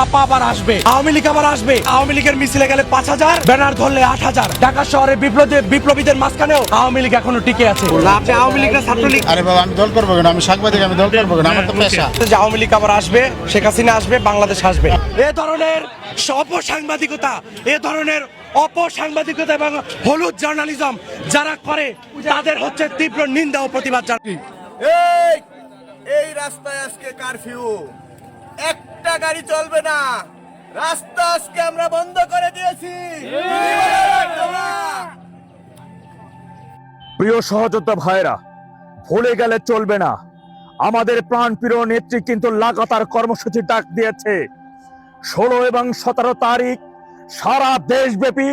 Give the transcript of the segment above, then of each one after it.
আপা আবার আসবে। আওয়ামী লীগ আবার আসবে। আওয়ামী লীগের মিছিলে গেলে পাঁচ হাজার ব্যানার ধরলে আট হাজার। ঢাকা শহরে বিপ্লবী বিপ্লবীদের মাঝখানেও আওয়ামী লীগ এখনও টিকে আছে। আপনি আওয়ামী লীগ না ছাত্রলীগ। আরে বাবা আমি দল করব কেন? আমি সাংবাদিক আমি দল করব কেন? আমার তো পেশা। যে আওয়ামী লীগ আবার আসবে শেখ হাসিনা আসবে বাংলাদেশ আসবে। এ ধরনের অপসাংবাদিকতা এ ধরনের অপসাংবাদিকতা এবং হলুদ জার্নালিজম যারা করে তাদের হচ্ছে তীব্র নিন্দা ও প্রতিবাদ জানাই এই এই রাস্তায় আজকে কারফিউ। একটা গাড়ি চলবে না। রাস্তা আজকে আমরা বন্ধ করে দিয়েছি। প্রিয় সহযোদ্ধা ভাইরা ভুলে গেলে চলবে না। আমাদের প্রাণপ্রিয় নেত্রী কিন্তু লাগাতার কর্মসূচি ডাক দিয়েছে। ষোলো এবং সতেরো তারিখ সারা দেশব্যাপী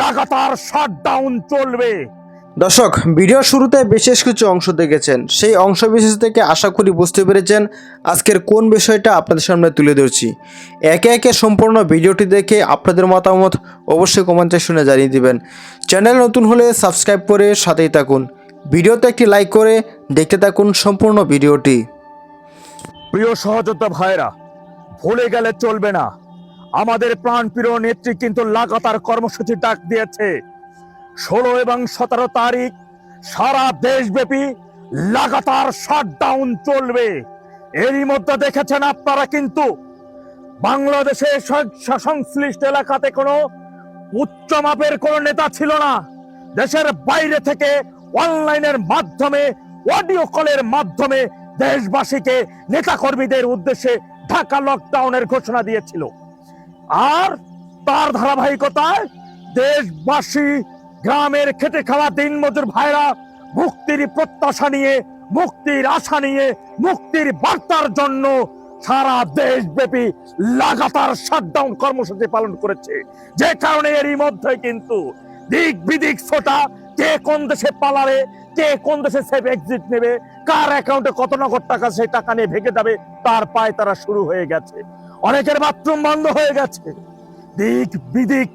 লাগাতার শাটডাউন চলবে। দর্শক, ভিডিওর শুরুতে বিশেষ কিছু অংশ দেখেছেন। সেই অংশ বিশেষ থেকে আশা করি বুঝতে পেরেছেন আজকের কোন বিষয়টা আপনাদের সামনে তুলে ধরছি। একে একে সম্পূর্ণ ভিডিওটি দেখে আপনাদের মতামত অবশ্যই কমেন্টে শুনে জানিয়ে দিবেন। চ্যানেল নতুন হলে সাবস্ক্রাইব করে সাথেই থাকুন। ভিডিওতে একটি লাইক করে দেখতে থাকুন সম্পূর্ণ ভিডিওটি। প্রিয় সহযোদ্ধা ভাইরা ভুলে গেলে চলবে না। আমাদের প্রাণপ্রিয় নেত্রী কিন্তু লাগাতার কর্মসূচি ডাক দিয়েছে। ষোলো এবং সতেরো তারিখ সারা দেশব্যাপী লাগাতার শাটডাউন চলবে। এরই মধ্যে দেখেছেন আপনারা কিন্তু বাংলাদেশের সং- সংশ্লিষ্ট এলাকাতে কোনো উচ্চ মাপের কোনো নেতা ছিল না। দেশের বাইরে থেকে অনলাইনের মাধ্যমে, অডিও কলের মাধ্যমে দেশবাসীকে নেতাকর্মীদের উদ্দেশ্যে ঢাকা লকডাউনের ঘোষণা দিয়েছিল। আর তার ধারাবাহিকতায় দেশবাসী গ্রামের খেটে খাওয়া দিনমজুর ভাইরা মুক্তির প্রত্যাশা নিয়ে, মুক্তির আশা নিয়ে, মুক্তির বার্তার জন্য সারা দেশব্যাপী লাগাতার শাটডাউন কর্মসূচি পালন করেছে। যে কারণে এরই মধ্যে কিন্তু দিক বিদিক ছোটা কে কোন দেশে পালাবে, কে কোন দেশে সেফ এক্সিট নেবে, কার অ্যাকাউন্টে কত নগদ টাকা সেই টাকা নিয়ে ভেঙে যাবে, তার পায়ে তারা শুরু হয়ে গেছে। অনেকের বাথরুম বন্ধ হয়ে গেছে। দিক বিদিক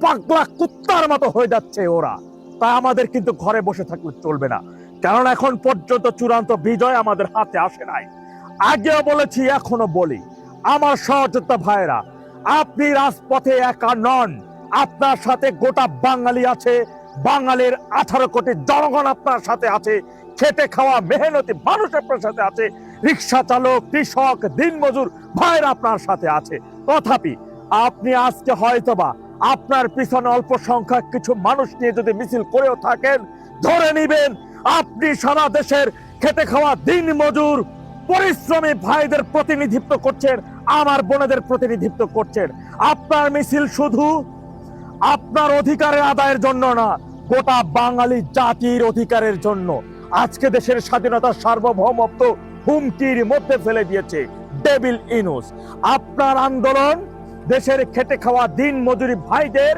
পাগলা কুত্তার মতো হয়ে যাচ্ছে ওরা। তাই আমাদের কিন্তু ঘরে বসে থাকলে চলবে না। কারণ এখন পর্যন্ত চূড়ান্ত বিজয় আমাদের হাতে আসে নাই। আগেও বলেছি, এখনও বলি, আমার সহযোদ্ধা ভাইরা আপনি রাজপথে একা নন। আপনার সাথে গোটা বাঙালি আছে। বাঙালির আঠারো কোটি জনগণ আপনার সাথে আছে। খেটে খাওয়া মেহনতি মানুষ আপনার সাথে আছে। রিক্সা চালক, কৃষক, দিনমজুর ভাইরা আপনার সাথে আছে। তথাপি আপনি আজকে হয়তোবা আপনার পিছনে অল্প সংখ্যক কিছু মানুষ নিয়ে যদি মিছিল করেও থাকেন, ধরে নিবেন, আপনি সারা দেশের খেটে খাওয়া দিন মজুর, পরিশ্রমী ভাইদের প্রতিনিধিত্ব করছেন, আমার বোনেদের প্রতিনিধিত্ব করছেন। আপনার মিছিল শুধু আপনার অধিকারের আদায়ের জন্য না, গোটা বাঙালি জাতির অধিকারের জন্য। আজকে দেশের স্বাধীনতার সার্বভৌমত্ব হুমকির মধ্যে ফেলে দিয়েছে ডেভিল ইনুস। আপনার আন্দোলন দেশের খেটে খাওয়া দিন মজুরি ভাইদের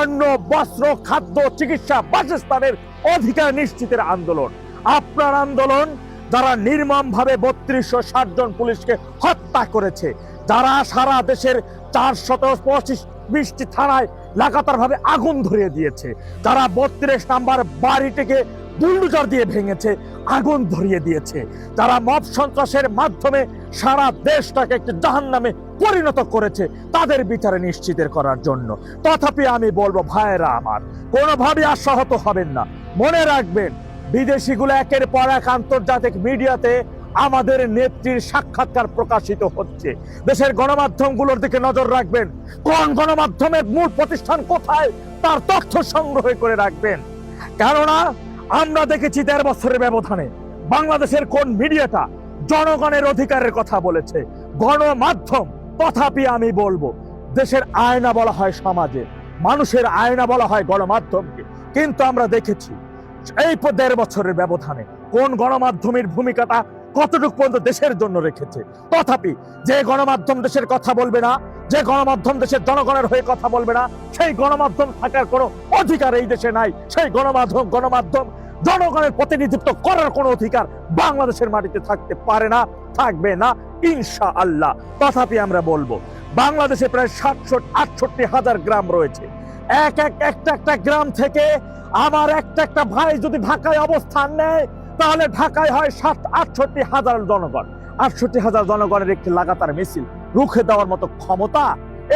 অন্ন, বস্ত্র, খাদ্য, চিকিৎসা, বাসস্থানের অধিকার নিশ্চিতের আন্দোলন। আপনার আন্দোলন যারা নির্মম ভাবে বত্রিশশো ষাট জন পুলিশকে হত্যা করেছে, যারা সারা দেশের চারশত পঁচিশ বিশটি থানায় লাগাতার ভাবে আগুন ধরিয়ে দিয়েছে, যারা বত্রিশ নাম্বার বাড়িটিকে বুলডোজার দিয়ে ভেঙেছে, আগুন ধরিয়ে দিয়েছে তারা মব সন্ত্রাসের মাধ্যমে সারা দেশটাকে একটি জাহান নামে পরিণত করেছে তাদের বিচারে নিশ্চিতের করার জন্য। তথাপি আমি বলব, ভাইয়েরা আমার, কোনোভাবে আশাহত হবেন না। মনে রাখবেন, বিদেশিগুলো একের পর এক আন্তর্জাতিক মিডিয়াতে আমাদের নেত্রীর সাক্ষাৎকার প্রকাশিত হচ্ছে। দেশের গণমাধ্যমগুলোর দিকে নজর রাখবেন। কোন গণমাধ্যমের মূল প্রতিষ্ঠান কোথায়, তার তথ্য সংগ্রহ করে রাখবেন। কেননা, আমরা দেখেছি দেড় বছরের ব্যবধানে বাংলাদেশের কোন মিডিয়াটা জনগণের অধিকারের কথা বলেছে। গণমাধ্যম তথাপি আমি বলব, দেশের আয়না বলা হয় সমাজে, মানুষের আয়না বলা হয় গণমাধ্যমকে। কিন্তু আমরা দেখেছি, এই দেড় বছরের ব্যবধানে কোন গণমাধ্যমের ভূমিকাটা কতটুকু পর্যন্ত দেশের জন্য রেখেছে। তথাপি যে গণমাধ্যম দেশের কথা বলবে না, যে গণমাধ্যম দেশের জনগণের হয়ে কথা বলবে না, সেই গণমাধ্যম থাকার কোনো অধিকার এই দেশে নাই। সেই গণমাধ্যম গণমাধ্যম জনগণের প্রতিনিধিত্ব করার কোনো অধিকার বাংলাদেশের মাটিতে থাকতে পারে না, থাকবে না। ইনশা আল্লাহ তথাপি আমরা বলব, বাংলাদেশে প্রায় সাতশো, আটষট্টি হাজার গ্রাম রয়েছে। এক এক, একটা একটা গ্রাম থেকে আমার একটা একটা ভাই যদি ঢাকায় অবস্থান নেয়, তাহলে ঢাকায় হয় সাত, আটষট্টি হাজার জনগণ। আটষট্টি হাজার জনগণের একটি লাগাতার মিছিল, রুখে দেওয়ার মতো ক্ষমতা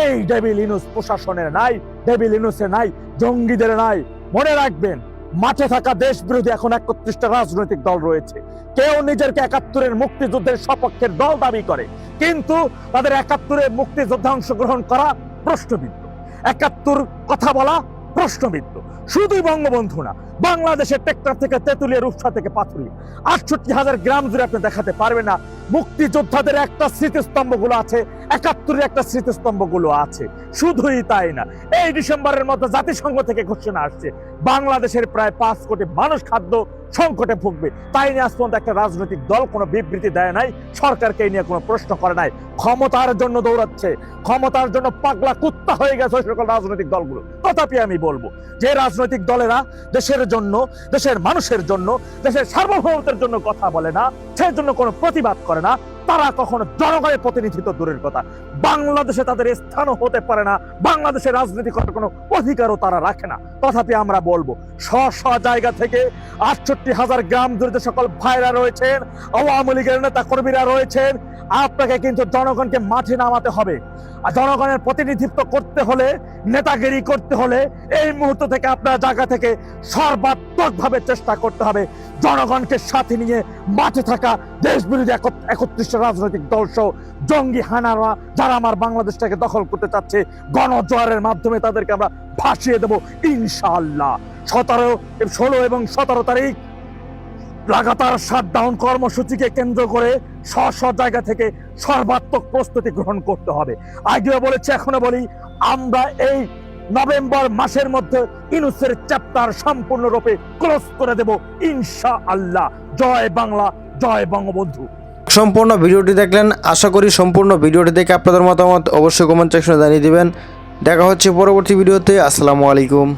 এই ডেভিল ইনুস প্রশাসনের নাই, ডেভিল ইনুসের নাই, জঙ্গিদের নাই। মনে রাখবেন মাঠে থাকা দেশ বিরোধী এখন একত্রিশটা রাজনৈতিক দল রয়েছে। কেউ নিজেকে একাত্তরের মুক্তিযুদ্ধের সপক্ষের দল দাবি করে, কিন্তু তাদের একাত্তরের মুক্তিযুদ্ধে অংশগ্রহণ করা প্রশ্নবিদ্ধ। একাত্তর কথা বলা প্রশ্নবিদ্ধ। শুধুই বঙ্গবন্ধু না, বাংলাদেশের টেক্টার থেকে তেতুলিয়া রূপসা থেকে পাথুরিয়া আটষট্টি হাজার গ্রাম জুড়ে আপনি দেখাতে পারবে না মুক্তিযোদ্ধাদের একটা স্মৃতিস্তম্ভগুলো আছে, একাত্তরের একটা স্মৃতিস্তম্ভগুলো আছে। শুধুই তাই না, এই ডিসেম্বরের মধ্যে জাতিসংঘ থেকে ঘোষণা আসছে, বাংলাদেশের প্রায় পাঁচ কোটি মানুষ খাদ্য সংকটে ভুগবে। তাই নিয়ে আজ পর্যন্ত একটা রাজনৈতিক দল কোনো বিবৃতি দেয় নাই, সরকারকে নিয়ে কোনো প্রশ্ন করে নাই। ক্ষমতার জন্য দৌড়াচ্ছে, ক্ষমতার জন্য পাগলা কুত্তা হয়ে গেছে ওই সকল রাজনৈতিক দলগুলো। তথাপি আমি বলব, যে রাজনৈতিক দলেরা দেশের জন্য, দেশের মানুষের জন্য, দেশের সার্বভৌমত্বের জন্য কথা বলে না, সেই জন্য কোনো প্রতিবাদ করে না, তারা কখনো জনগণের প্রতিনিধিত্ব দূরের কথা। বাংলাদেশে তাদের স্থানও হতে পারে না, বাংলাদেশের রাজনীতি করার কোনো অধিকারও তারা রাখে না। তথাপি আমরা বলব স্ব স্ব জায়গা থেকে আটষট্টি হাজার গ্রাম দূরে সকল ভাইরা রয়েছেন, আওয়ামী লীগের নেতা কর্মীরা রয়েছেন আপনাকে কিন্তু জনগণকে মাঠে নামাতে হবে। আর জনগণের প্রতিনিধিত্ব করতে হলে, নেতাগিরি করতে হলে এই মুহূর্ত থেকে আপনার জায়গা থেকে সর্বাত্মক ভাবে চেষ্টা করতে হবে। জনগণকে সাথে নিয়ে মাঠে থাকা দেশ বিরোধী একত্রিশ রাজনৈতিক দল সহ জঙ্গি হানারা যারা আমার বাংলাদেশটাকে দখল করতে চাচ্ছে, গণজোয়ারের মাধ্যমে তাদেরকে আমরা ভাসিয়ে দেবো, ইনশাআল্লাহ। সতেরো, ষোলো এবং সতেরো তারিখ লাগাতার শাটডাউন কর্মসূচিকে কেন্দ্র করে স্ব স্ব জায়গা থেকে সর্বাত্মক প্রস্তুতি গ্রহণ করতে হবে। আগেও বলেছি, এখনও বলি, আমরা এই নভেম্বর মাসের মধ্যে ইনুসের চ্যাপ্টার সম্পূর্ণরূপে ক্লোজ করে দেব ইনশা আল্লাহ জয় বাংলা, জয় বঙ্গবন্ধু। সম্পূর্ণ ভিডিওটি দেখলেন, আশা করি সম্পূর্ণ ভিডিওটি দেখে আপনাদের মতামত অবশ্যই কমেন্ট সেকশনে জানিয়ে দেবেন। দেখা হচ্ছে পরবর্তী ভিডিওতে, আসসালামু আলাইকুম।